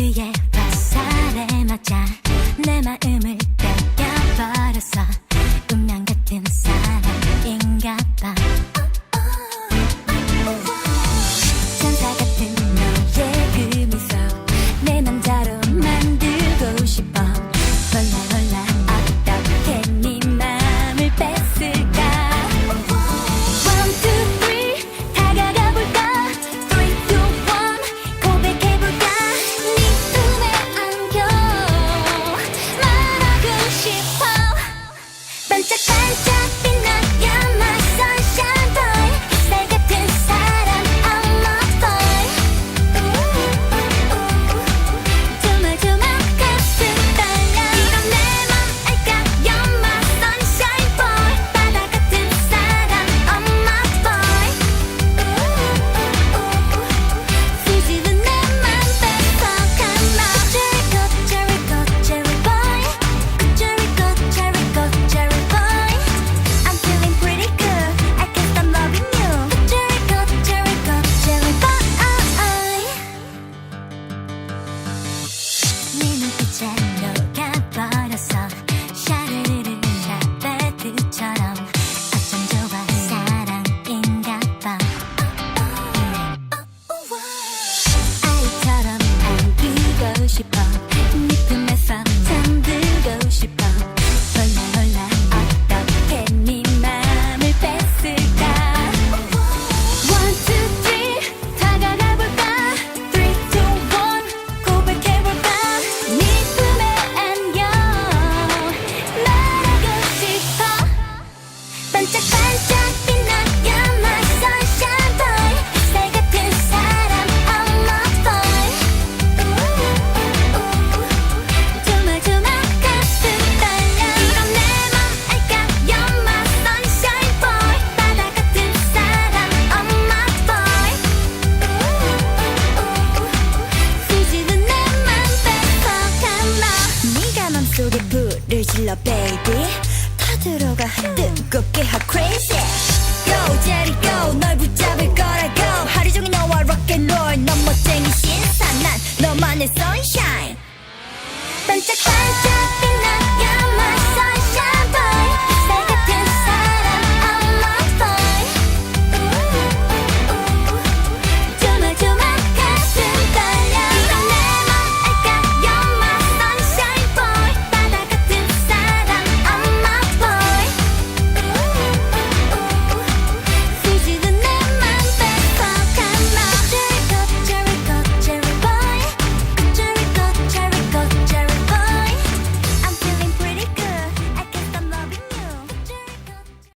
yeah. 질러 baby. 다 들어가 뜨겁게 하 crazy. Go 제리 go. 널 붙여